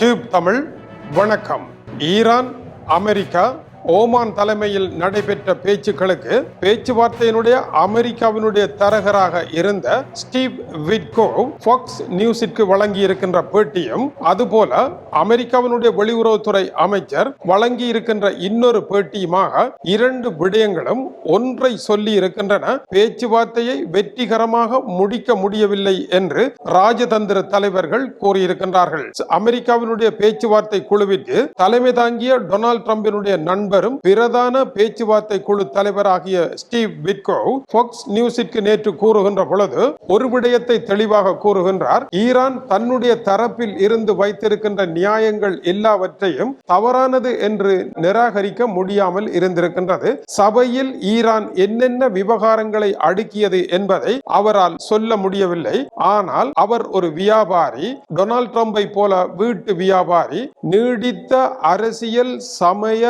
Tube Tamil வணக்கம். Iran America Oman தலைமையில் நடைபெற்ற பேச்சுக்களுக்கு பேச்சுவார்த்தையினுடைய அமெரிக்காவினுடைய தரகராக இருந்த ஸ்டீவ் விட்கோ ஃபாக்ஸ் நியூஸிற்கு வழங்கி இருக்கின்ற பேட்டியும் அதுபோல அமெரிக்காவினுடைய வெளியுறவுத்துறை அமைச்சர் வழங்கி இருக்கின்ற இன்னொரு பேட்டியுமாக இரண்டு விடயங்களும் ஒன்றை சொல்லி இருக்கின்றன பேச்சுவார்த்தையை வெற்றிகரமாக முடிக்க முடியவில்லை என்று ராஜதந்திர தலைவர்கள் கூறியிருக்கின்றார்கள். அமெரிக்காவினுடைய பேச்சுவார்த்தை குழுவிற்கு தலைமை தாங்கிய டொனால்ட் நண்பர் நண்பரும் பிரதான பேச்சுவார்த்தை குழு தலைவராகிய ஸ்டீவ் பிட்கோ ஃபோக்ஸ் நியூஸிற்கு நேற்று கூறுகின்ற பொழுது ஒரு விடயத்தை தெளிவாக கூறுகின்றார். ஈரான் தன்னுடைய தரப்பில் இருந்து வைத்திருக்கின்ற நியாயங்கள் எல்லாவற்றையும் தவறானது என்று நிராகரிக்க முடியாமல் இருந்திருக்கின்றது. சபையில் ஈரான் என்னென்ன விவகாரங்களை அடுக்கியது என்பதை அவரால் சொல்ல முடியவில்லை. ஆனால் அவர் ஒரு வியாபாரி டொனால்ட் ட்ரம்பை போல வீட்டு வியாபாரி நீடித்த அரசியல் சமய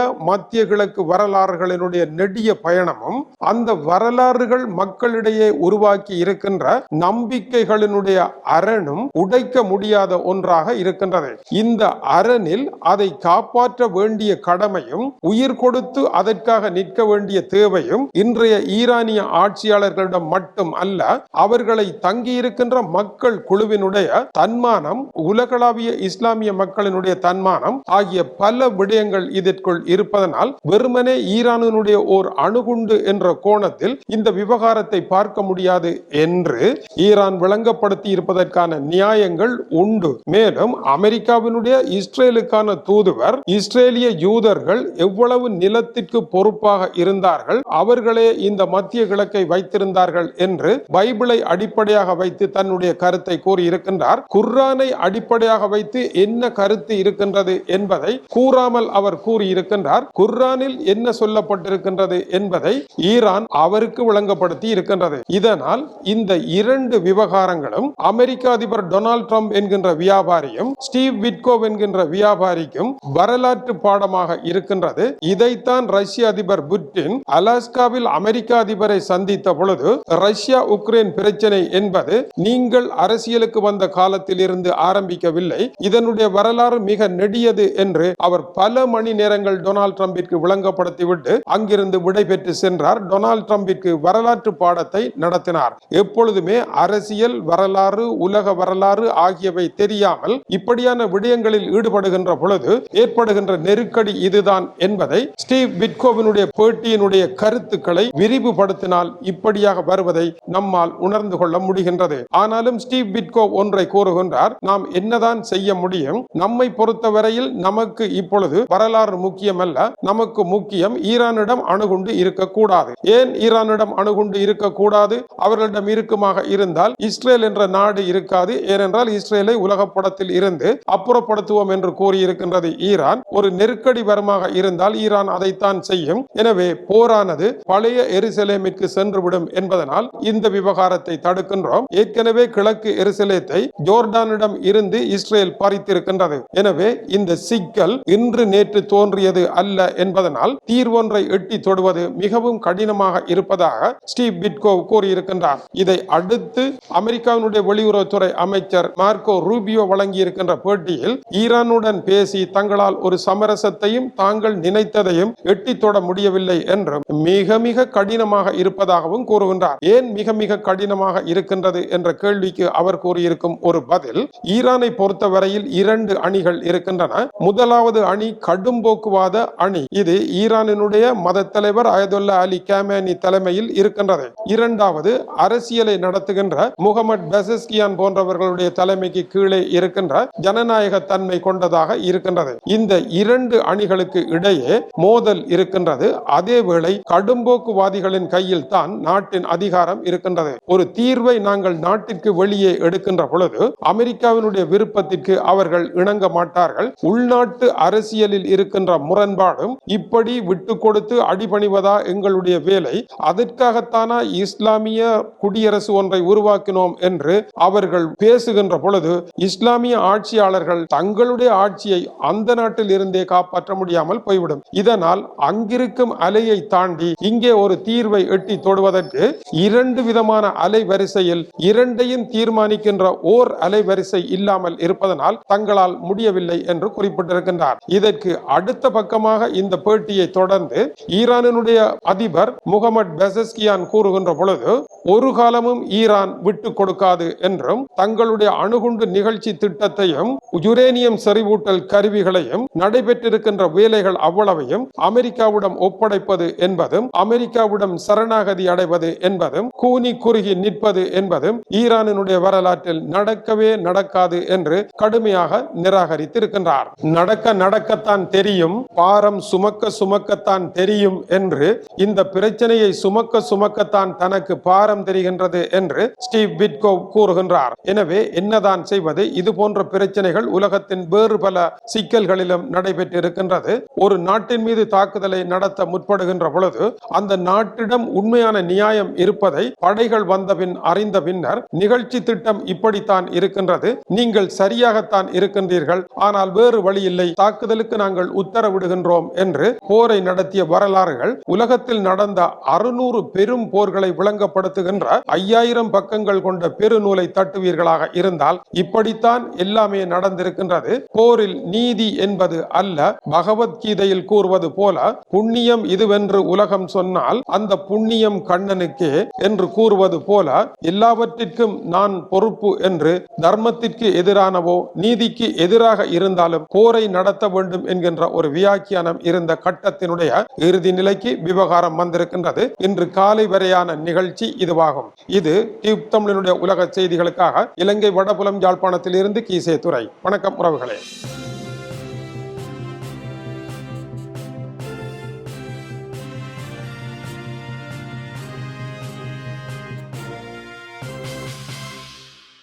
மத்திய கிழக்கு வரலாறுகளினுடைய நெடிய பயணமும் அந்த வரலாறுகள் மக்களிடையே உருவாக்கி இருக்கின்ற நம்பிக்கைகளினுடைய அரணும் உடைக்க முடியாத ஒன்றாக இருக்கின்றது. இந்த அரணில் அதை காப்பாற்ற வேண்டிய கடமையும் உயிர் கொடுத்து அதற்காக நிற்க வேண்டிய தேவையும் இன்றைய ஈரானிய ஆட்சியாளர்களிடம் மட்டும் அல்ல அவர்களை தங்கியிருக்கின்ற மக்கள் குழுவினுடைய தன்மானம் உலகளாவிய இஸ்லாமிய மக்களினுடைய தன்மானம் ஆகிய பல விடயங்கள் இதற்குள் இருப்பதனால் வெறுமனே ஈரானினுடைய ஓர் அணுகுண்டு என்ற கோணத்தில் இந்த விவகாரத்தை பார்க்க முடியாது என்று ஈரான் விளங்கப்படுத்தி இருப்பதற்கான நியாயங்கள் உண்டு. மேலும் அமெரிக்காவினுடைய இஸ்ரேலுக்கான தூதுவர் இஸ்ரேலிய யூதர்கள் எவ்வளவு நிலத்திற்கு பொறுப்பாக இருந்தார்கள் அவர்களே இந்த மத்திய கிழக்கை வைத்திருந்தார்கள் என்று பைபிளை அடிப்படையாக வைத்து தன்னுடைய கருத்தை கூறியிருக்கின்றார். குர்ரானை அடிப்படையாக வைத்து என்ன கருத்து இருக்கின்றது என்பதை கூறாமல் அவர் கூறியிருக்கின்றார். குர்ஆனில் என்ன சொல்லப்பட்டிருக்கின்றது என்பதை ஈரான் அவருக்கு விளங்கப்படுத்தி இருக்கின்றது. இதனால் இந்த இரண்டு விவகாரங்களும் அமெரிக்க அதிபர் டொனால்ட் ட்ரம்ப் என்கின்ற வியாபாரியும் ஸ்டீவ் விட்கோ என்கின்ற வியாபாரிக்கும் வரலாற்று பாடமாக இருக்கின்றது. இதைத்தான் ரஷ்ய அதிபர் புட்டின் அலாஸ்காவில் அமெரிக்க அதிபரை சந்தித்த பொழுது ரஷ்யா உக்ரைன் பிரச்சனை என்பது நீங்கள் அரசியலுக்கு வந்த காலத்தில் இருந்து ஆரம்பிக்கவில்லை. இதனுடைய வரலாறு மிக நெடியது என்று அவர் பல மணி நேரங்கள் டொனால்ட் ட்ரம்ப் ட்ரம்பிற்கு விளங்கப்படுத்திவிட்டு அங்கிருந்து விடைபெற்று சென்றார். டொனால்டு ட்ரம்பிற்கு வரலாற்று பாடத்தை நடத்தினார். எப்பொழுதுமே அரசியல் வரலாறு உலக வரலாறு ஆகியவை தெரியாமல் இப்படியான விடயங்களில் ஈடுபடுகின்ற பொழுது ஏற்படுகின்ற நெருக்கடி இதுதான் என்பதை ஸ்டீவ் பிட்கோவினுடைய பேட்டியினுடைய கருத்துக்களை விரிவுபடுத்தினால் இப்படியாக வருவதை நம்மால் உணர்ந்து கொள்ள முடிகின்றது. ஆனாலும் ஸ்டீவ் பிட்கோ ஒன்றை கூறுகின்றார் நாம் என்னதான் செய்ய முடியும்? நம்மை பொறுத்தவரையில் நமக்கு இப்பொழுது வரலாறு முக்கியமல்ல. நமக்கு முக்கியம் ஈரானிடம் அணுகுண்டு இருக்கக்கூடாது. ஏன் ஈரானிடம் அணுகுண்டு இருக்கக்கூடாது? அவர்களிடம் இருக்குமாக இருந்தால் இஸ்ரேல் என்ற நாடு இருக்காது. ஏனென்றால் இஸ்ரேலை உலகப்படத்தில் இருந்து அப்புறப்படுத்துவோம் என்று கூறியிருக்கின்றது ஈரான். ஒரு நெருக்கடி வரமாக இருந்தால் ஈரான் அதைத்தான் செய்யும். எனவே போரானது பழைய எருசலேமிற்கு சென்றுவிடும் என்பதனால் இந்த விவகாரத்தை தடுக்கின்றோம். ஏற்கனவே கிழக்கு எருசலேத்தை ஜோர்டானிடம் இருந்து இஸ்ரேல் பறித்திருக்கின்றது. எனவே இந்த சிக்கல் இன்று நேற்று தோன்றியது அல்ல என்பதனால் தீர்வொன்றை எட்டி தொடுவது மிகவும் கடினமாக இருப்பதாக ஸ்டீவ் பிட்கோ கூறியிருக்கின்றார். இதை அடுத்து அமெரிக்காவினுடைய வெளியுறவுத்துறை அமைச்சர் மார்க்கோ ரூபியோ வழங்கியிருக்கின்ற பேட்டியில் ஈரானுடன் பேசி தங்களால் ஒரு சமரசத்தையும் தாங்கள் நினைத்ததையும் எட்டி தொட முடியவில்லை என்றும் மிக மிக கடினமாக இருப்பதாகவும் கூறுகின்றார். ஏன் மிக மிக கடினமாக இருக்கின்றது என்ற கேள்விக்கு அவர் கூறியிருக்கும் ஒரு பதில் ஈரானை பொறுத்தவரையில் இரண்டு அணிகள் இருக்கின்றன. முதலாவது அணி கடும் போக்குவாத அணி இது ஈரானினுடைய மத தலைவர் அயதுல்லா அலி கேமேனி தலைமையில் இருக்கின்றது. இரண்டாவது அரசியலை நடத்துகின்ற முகமது பெசஸ்கியான் போன்றவர்களுடைய தலைமைக்கு கீழே இருக்கின்ற ஜனநாயக தன்மை கொண்டதாக இருக்கின்றது. இந்த இரண்டு அணிகளுக்கு இடையே மோதல் இருக்கின்றது. அதேவேளை கடும்போக்குவாதிகளின் கையில் தான் நாட்டின் அதிகாரம் இருக்கின்றது. ஒரு தீர்வை நாங்கள் நாட்டிற்கு வெளியே எடுக்கின்ற பொழுது அமெரிக்காவினுடைய விருப்பத்திற்கு அவர்கள் இணங்க மாட்டார்கள். உள்நாட்டு அரசியலில் இருக்கின்ற முரண்பாடும் இப்படி விட்டு கொடுத்து அடிபணிவதா எங்களுடைய வேலை? அதற்காகத்தானா இஸ்லாமிய குடியரசு ஒன்றை உருவாக்கினோம் என்று அவர்கள் பேசுகின்ற பொழுது இஸ்லாமிய ஆட்சியாளர்கள் தங்களுடைய ஆட்சியை அந்த நாட்டில் இருந்தே காப்பாற்ற முடியாமல் போய்விடும். இதனால் அங்கிருக்கும் அலையை தாண்டி இங்கே ஒரு தீர்வை எட்டி தொடுவதற்கு இரண்டு விதமான அலை வரிசையில் இரண்டையும் தீர்மானிக்கின்ற ஓர் அலைவரிசை இல்லாமல் இருப்பதனால் தங்களால் முடியவில்லை என்று குறிப்பிட்டிருக்கின்றார். இதற்கு அடுத்த பக்கமாக இந்த இந்த பேட்டியை தொடர்ந்து ஈரானினுடைய அதிபர் முகமது பெசஸ்கியான் கூறுகின்ற பொழுது ஒரு காலமும் ஈரான் விட்டு கொடுக்காது என்றும் தங்களுடைய அணுகுண்டு நிகழ்ச்சி திட்டத்தையும் யுரேனியம் செறிவூட்டல் கருவிகளையும் நடைபெற்றிருக்கின்ற வேலைகள் அவ்வளவையும் அமெரிக்காவிடம் ஒப்படைப்பது என்பதும் அமெரிக்காவிடம் சரணாகதி அடைவது என்பதும் கூனி குறுகி நிற்பது என்பதும் ஈரானினுடைய வரலாற்றில் நடக்கவே நடக்காது என்று கடுமையாக நிராகரித்திருக்கின்றார். நடக்க நடக்கத்தான் தெரியும் பாரம் சுமக்க சுமக்கத்தான் தெரியும் என்று இந்த பிரச்சனையை சுமக்க சுமக்கத்தான் தனக்கு பாரம் தெரிகின்றது என்று ஸ்டீவ் பிட்கோ கூறுகின்றார். எனவே என்னதான் செய்வது? இது போன்ற பிரச்சனைகள் உலகத்தின் வேறு பல சிக்கல்களிலும் நடைபெற்றிருக்கின்றது. ஒரு நாட்டின் மீது தாக்குதலை நடத்த முற்படுகின்ற பொழுது அந்த நாட்டிடம் உண்மையான நியாயம் இருப்பதை படைகள் வந்தபின் அறிந்த பின்னர் நிகழ்ச்சி திட்டம் இப்படித்தான் இருக்கின்றது. நீங்கள் சரியாகத்தான் இருக்கின்றீர்கள். ஆனால் வேறு வழி இல்லை. தாக்குதலுக்கு நாங்கள் உத்தரவிடுகின்றோம் என்று போரை நடத்திய வரலாறுகள் உலகத்தில் நடந்த அறுநூறு பெரும் போர்களை விளங்கப்படுத்துகின்ற ஐயாயிரம் பக்கங்கள் கொண்ட பெருநூலை தட்டுவீர்களாக இருந்தால் இப்படித்தான் எல்லாமே நடந்திருக்கின்றது. போரில் நீதி என்பது அல்ல பகவத்கீதையில் கூறுவது போல புண்ணியம் இதுவென்று உலகம் சொன்னால் அந்த புண்ணியம் கண்ணனுக்கே என்று கூறுவது போல எல்லாவற்றிற்கும் நான் பொறுப்பு என்று தர்மத்திற்கு எதிரானவோ நீதிக்கு எதிராக இருந்தாலும் போரை நடத்த வேண்டும் என்கின்ற ஒரு வியாக்கியானம் இருந்த கட்டத்தினுடைய இறுதி நிலைக்கு விவகாரம் வந்திருக்கின்றது. இன்று காலை வரையான நிகழ்ச்சி இதுவாகும். இது டியூப் தமிழனுடைய உலக செய்திகளுக்காக இலங்கை வடபுலம் யாழ்ப்பாணத்தில் இருந்து கீசே துறை வணக்கம் உறவுகளே.